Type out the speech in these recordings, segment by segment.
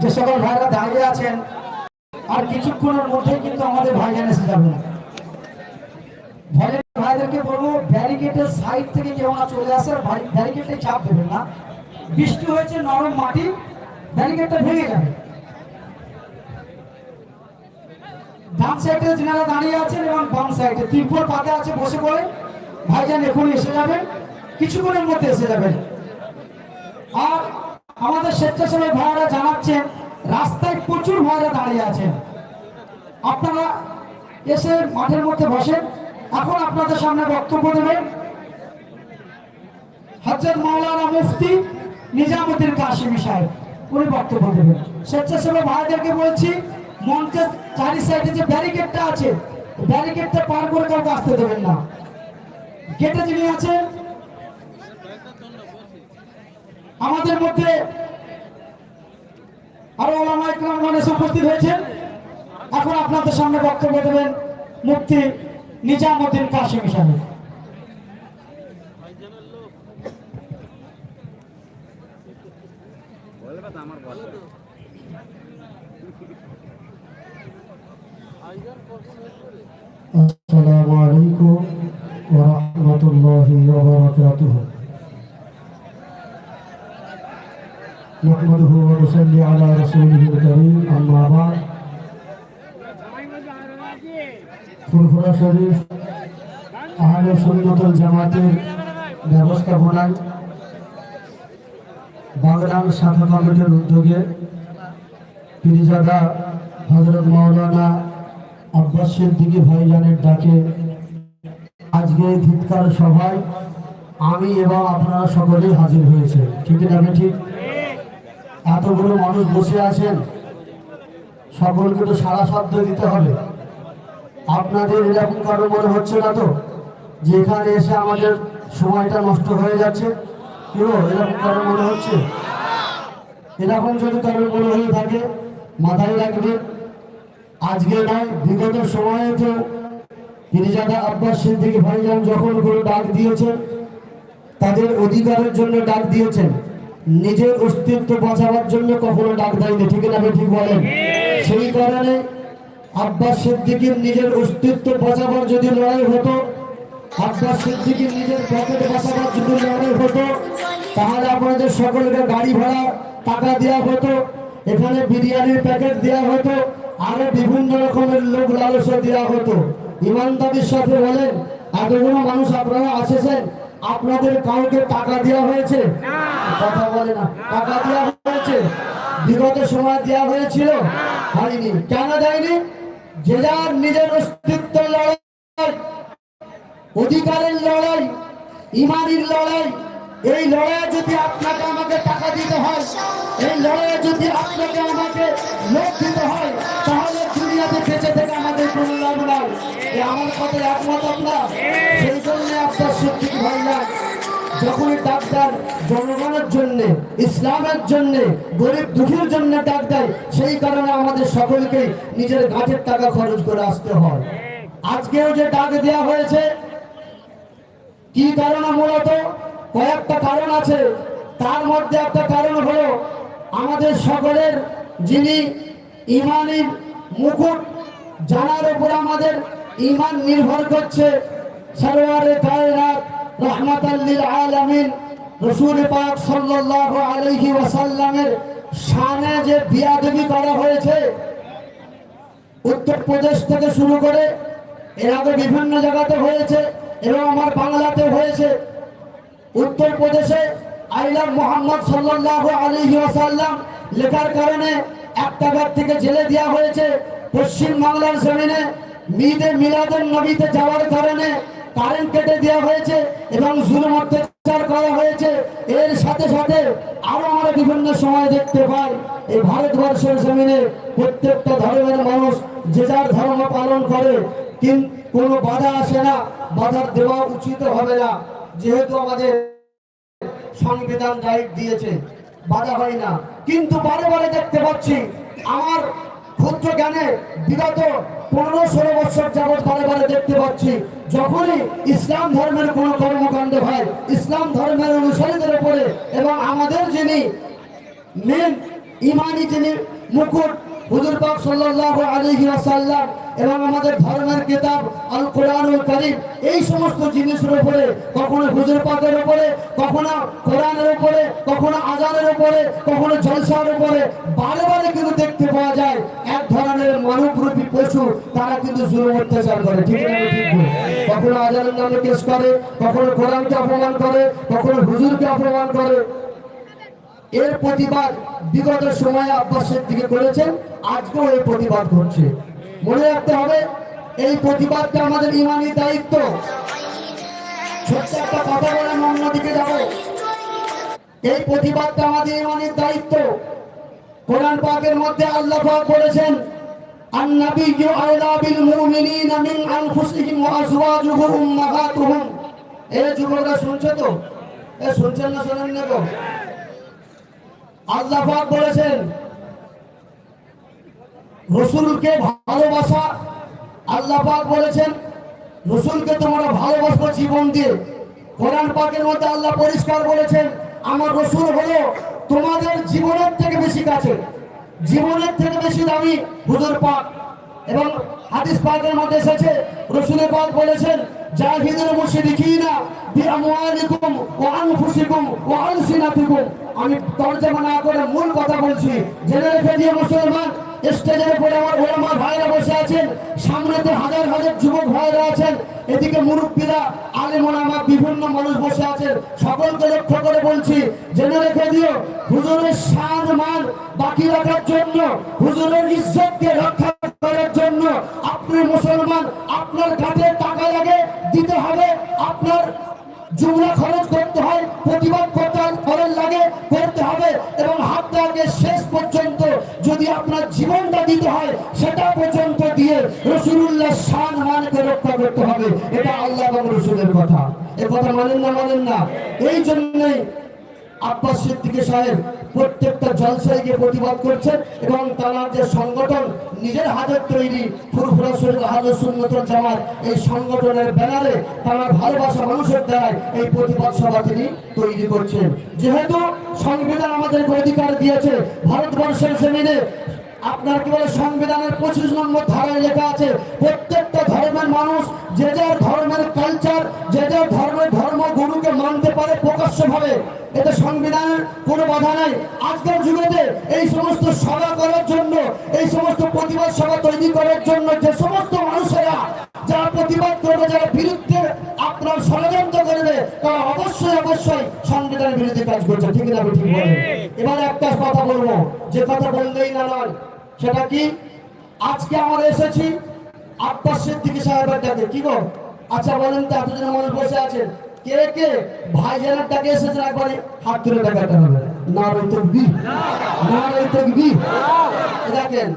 যে সকল ভাইরা দাঁড়িয়ে আছেন, আর কিছুক্ষণের মধ্যে কিন্তু আমাদের ভাইজান এসে যাবে ভলের ভাইদেরকে বলব ব্যারিকেডের সাইড থেকে কেউ না চলে আসে, আর ব্যারিকেডে চাপ দেবেন না। বৃষ্টি হয়েছে নরম মাটি ব্যারিকেডটা ভেঙে যাবে। ডান সাইডে যিনারা দাঁড়িয়ে আছেন এবং বাম সাইডে তিরপল পাতে আছে বসে পড়ে, ভাইজান এখনই এসে যাবেন, কিছুক্ষণের মধ্যে এসে যাবেন। আর আমাদের স্বেচ্ছাসেবী ভাইরা জানাচ্ছেন, রাস্তায় প্রচুর ভাইরা দাঁড়িয়ে আছেন। আপনারা এসে মাঠের মধ্যে বসেন। এখন আপনাদের সামনে বক্তব্য দেবেন হজরত মাওলানা মুফতি নিজামুদ্দিন কাশিমি সাহেব। উনি বক্তব্য দেবেন। স্বেচ্ছাসেবী ভাইদেরকে বলছি, মঞ্চের চারি সাইডে যে ব্যারিকেডটা আছে, ব্যারিকেডটা পার করে কাউকে আসতে দেবেন না। গেটে যিনি আছেন আমাদের মধ্যে আরও ওলামাইকরামগণেশ উপস্থিত হয়েছেন। এখন আপনাদের সামনে বক্তব্য দেবেন মুক্তি নিজামুদ্দিন কাশিম সাহেব। আসসালামু আলাইকুম ওয়া রাহমাতুল্লাহি ওয়া বারাকাতুহু। نحمده ونصلي على رسوله الكريم أما بعد ফুরফুরা শরীফ আহলে সুন্নতুল জামাতের ব্যবস্থাপনায় বাগরাম শাখা কমিটির উদ্যোগে পিরিজাদা হজরত মাওলানা আব্বাস সিদ্দিকী ভাইজানের ডাকে আজকে এই ধিৎকার সভায় আমি এবং আপনারা সকলেই হাজির হয়েছে ঠিক না ঠিক এতগুলো মানুষ বসে আছেন, সকলকে তো সারা শব্দ দিতে হবে। আপনাদের এরকম কারও মনে হচ্ছে না তো? যে এখানে এসে আমাদের সময়টা নষ্ট হয়ে যাচ্ছে? কেউ এরকম কারও মনে হচ্ছে? এরকম যদি কারোর মনে হয়ে থাকে, মাথায় রাখবেন, আজকে নয়, বিগত সময়ে তো গিরিজাদা আব্বাস সিদ্দিকী ভাইজান যখন করে ডাক দিয়েছেন, তাদের অধিকারের জন্য ডাক দিয়েছেন। নিজের অস্তিত্ব বাঁচাবার জন্য কখনো ডাক দেয়নি, ঠিক না ঠিক বলেন? সেই কারণে আব্বাস সিদ্দিকীর নিজের অস্তিত্ব বাঁচাবার যদি লড়াই হতো, আব্বাস সিদ্দিকীর নিজের পকেট বাঁচাবার যদি লড়াই হতো, তাহলে আপনাদের সকলকে গাড়ি ভাড়া টাকা দেওয়া হতো, এখানে বিরিয়ানির প্যাকেট দেওয়া হতো, আরও বিভিন্ন রকমের লোক লালসা দেওয়া হতো। ইমানদারির সাথে বলেন, এতগুলো মানুষ আপনারা আসেছেন আপনাদের কাউকে টাকা দেওয়া হয়েছে? কথা বলে না। টাকা দেওয়া হয়েছে? বিগত সময় দেওয়া হয়েছিল? হয়নি। কেন দেয়নি? যে যার নিজের অস্তিত্ব লড়াই অধিকারের লড়াই ইমানের লড়াই এই লড়াইয়ে যদি আপনাকে আমাকে টাকা দিতে হয় এই লড়াইয়ে যদি আপনাকে আমাকে লোক দিতে হয় তাহলে দুনিয়াতে বেঁচে থেকে আমাদের কোনো লাভ নাই। আমার সাথে একমত আপনার? যখন ডাক্তার জনগণের জন্য, ইসলামের জন্য, গরিব দুঃখীর জন্য ডাক দেয়, সেই কারণে আমাদের সকলকে নিজের গাছের টাকা খরচ করে আসতে হয়। আজকেও যে ডাক দেওয়া হয়েছে, কি কারণে মূলত? কয়েকটা কারণ আছে। তার মধ্যে একটা কারণ হলো, আমাদের সকলের যিনি ইমানের মুকুট, জানার উপর আমাদের ইমান নির্ভর করছে, সরোয়ারে কায়নাত রহমাতাল্লিল আলামিন, রসুল পাক সাল্লাল্লাহু আলাইহি ওয়াসাল্লামের শানে যে বিয়াদবি করা হয়েছে উত্তরপ্রদেশ থেকে শুরু করে এর আগে বিভিন্ন জায়গাতে হয়েছে এবং আমার বাংলাতে হয়েছে। উত্তরপ্রদেশে আইলাম মোহাম্মদ সাল্লাল্লাহু আলাইহি ওয়াসাল্লাম লেখার কারণে একটা ঘর থেকে জেলে দেওয়া হয়েছে। পশ্চিম বাংলার জমিনে মিদে মিলাদের নবীতে যাওয়ার কারণে কারেন্ট কেটে দেওয়া হয়েছে এবং জুলুম অত্যাচার করা হয়েছে। এর সাথে সাথে আরও আমরা বিভিন্ন সময় দেখতে পাই, এই ভারতবর্ষের জমিনে প্রত্যেকটা ধর্মের মানুষ যে যার ধর্ম পালন করে কিন্তু কোনো বাধা আসে না বাধার দেওয়া উচিত হবে না। যেহেতু আমাদের সংবিধান রাইট দিয়েছে, বাধা হয় না। কিন্তু বারে বারে দেখতে পাচ্ছি, আমার ক্ষুদ্র জ্ঞানে বিগত পনেরো ষোলো বছর যাবৎ বারে বারে দেখতে পাচ্ছি, যখনই ইসলাম ধর্মের কোনো কর্মকাণ্ড হয়, ইসলাম ধর্মের অনুসারীদের উপরে এবং আমাদের যিনি মেন ইমানি যিনি মুকুট, হুজুর পাক সাল্লাহ আলাইহি ওয়াসাল্লাম এবং আমাদের ধর্মের কিতাব আল কোরআনুল কারীম, এই সমস্ত জিনিসের উপরে, কখনো হুজুর পাকের উপরে, কখনো কোরআনের উপরে, কখনো আজানের উপরে, কখনো জলসার উপরে, বারে বারে কিন্তু দেখতে পাওয়া যায়, এক ধরনের মানবরূপী পশু, তারা কিন্তু জুলুম অত্যাচার করে, ঠিক না ঠিক কখনো আজানের নামে কেস করে, কখনো কোরআনকে অপমান করে, কখনো হুজুরকে অপমান করে। এর প্রতিবাদ বিগত সময়ে আব্বাসের দিকে করেছেন, আজকেও এই প্রতিবাদ করছে মনে রাখতে হবে, এই প্রতিবাদটা আমাদের ইমানি দায়িত্ব। ছোট্ট একটা কথা বলে আমি অন্যদিকে যাব। এই প্রতিবাদটা আমাদের ইমানের দায়িত্ব। কোরআন পাকের মধ্যে আল্লাহ পাক বলেছেন আল্লাহ বলেছেন রসুলকে ভালোবাসা, আল্লাহ পাক বলেছেন, রসুলকে তোমরা ভালোবাসবো জীবন দিয়ে। কোরআন পাকের মধ্যে আল্লাহ পরিষ্কার বলেছেন, আমার রসুল হলো তোমাদের জীবনের থেকে বেশি কাছে, জীবনের থেকে বেশি দামি হুজুর পাক। এবং হাদিস পাকের মধ্যে এসেছে রসুলের পাক বলেছেন, জাহিদুল মুশরিকিনা বিআমওয়ালিকুম ওয়া আনফুসিকুম আমি তর্জমা না করে মূল কথা বলছি, জেনে রেখে দিয়ে মুসলমান। স্টেজের উপরে আমার ওলামা ভাইরা বসে আছেন। সামনে সামনেতে হাজার হাজার যুবক ভাইরা আছেন। এদিকে মুরব্বীরা আলেমোলামা বিভিন্ন মানুষ বসে আছেন। সকলকে লক্ষ্য করে বলছি, জেনে রেখে দিও, হুজুরের শান মান বাকি রাখার জন্য, হুজুরের ইজ্জতকে রক্ষা করার জন্য আপনি মুসলমান, আপনার ঘাটে টাকা লাগে, দিতে হবে, আপনার জুমলা খরচ করতে হয়, প্রতিবাদ করতে আপনার জীবনটা দিতে হয়, সেটা পর্যন্ত দিয়ে রসুল্লাহ শান মানকে রক্ষা করতে হবে। এটা আল্লাহ রসুলের কথা। এ কথা মানেন না মানেন না। এই জন্যই আব্বাস সিদ্দিকী সাহেব প্রত্যেকটা জলসায় গিয়ে প্রতিবাদ করছেন এবং তার যে সংগঠন নিজের হাতের তৈরি ফুরফুরা জামাত, এই সংগঠনের ব্যানারে তারা ভালোবাসা মানুষের দ্বারায় এই প্রতিবাদ সভা তিনি তৈরি করছেন। যেহেতু সংবিধান আমাদের অধিকার দিয়েছে, ভারতবর্ষের জমিনে আপনার কি বলে সংবিধানের পঁচিশ নম্বর ধারায় লেখা আছে, প্রত্যেকটা ধর্মের মানুষ যে যার ধর্মের কালচার যে যার ধর্মের ধর্ম গুরুকে মানতে পারে প্রকাশ্যভাবে। এতে সংবিধানের কোনো বাধা নাই। আজকের যুগেতে এই সমস্ত সভা করার জন্য, এই সমস্ত প্রতিবাদ সভা তৈরি করার জন্য যে সমস্ত মানুষেরা যারা প্রতিবাদ করবে, যারা বিরুদ্ধে আপনার ষড়যন্ত্র করবে, তারা অবশ্যই অবশ্যই সংবিধানের বিরুদ্ধে কাজ করছে। ঠিক না, ঠিক বলে এবার একটা কথা বলব। যে কথা বললেই না নয় সেটা কি? আজকে আমরা এসেছি আব্বাস সিদ্দিকী সাহেবের ডাকে কি গো? আচ্ছা বলেন তো এতজন মানুষ বসে আছেন। কে কে? ভাইজানের ডাকে এসেছেন একবারে। হাত তুলে দেখাতে হবে। না রইতে বি না রইতে বি দেখেন,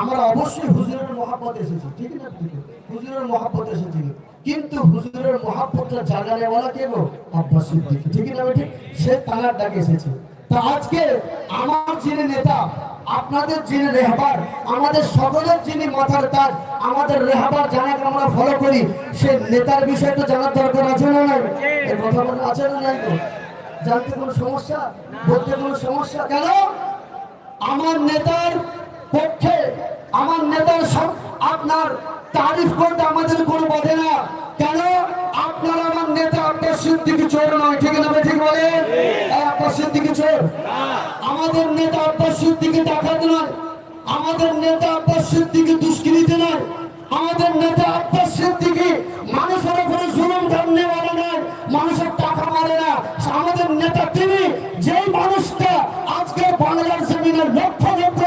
আমরা অবশ্যই হুজুরের মহাব্বত এসেছি। ঠিক না? হুজুরের মহাব্বত এসেছি কিন্তু হুজুরের মহাব্বতটা জাগানে বলা কে গো? আব্বাস সিদ্দিকী। ঠিক না ঠিক সে তানার ডাকে এসেছে। আজকে আমার যিনি নেতা, আপনাদের যিনি রেহবার, আমাদের সকলের যিনি মাথার তাজ আমাদের রেহবার জানাকে আমরা ফলো করি, সে নেতার বিষয়টা জানার দরকার আছে না নাই? এর কথা বলে আছে না নাই জানতে কোনো সমস্যা? বলতে কোনো সমস্যা? কেন? আমার নেতার পক্ষে, আমার নেতার আপনার তারিফ করতে আমাদের কোনো বাধে না। কেন? সিদ্দিকি চোর নয় ঠিক না ঠিক এই আপনার সিদ্দিকি চোর। আমাদের নেতা আব্বাস সিদ্দিকি ডাকাত নয়। আমাদের নেতা আব্বাস সিদ্দিকি দুষ্কৃতি নয়। আমাদের নেতা আব্বাস সিদ্দিকি মানুষের উপরে জুলুম ধরনে মারে নয়। মানুষের টাকা মারে না। আমাদের নেতা তিনি যেই মানুষটা আজকে বাংলার জমিনের লক্ষ লক্ষ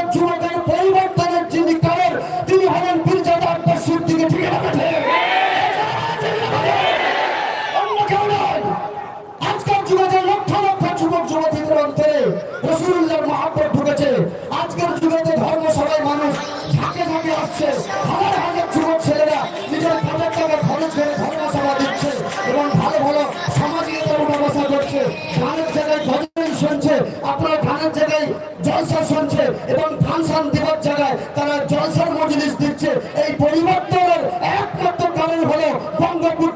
ভালো ভালো সামাজিকতা উঠা বসা করছে। শুনছে, আপনার গানের জায়গায় জলসা শুনছে এবং ফাংশন দেওয়ার জায়গায় তারা জলসার মজলিস দিচ্ছে। এই পরিবর্তনের একমাত্র কারণ হলো বঙ্গপুত্র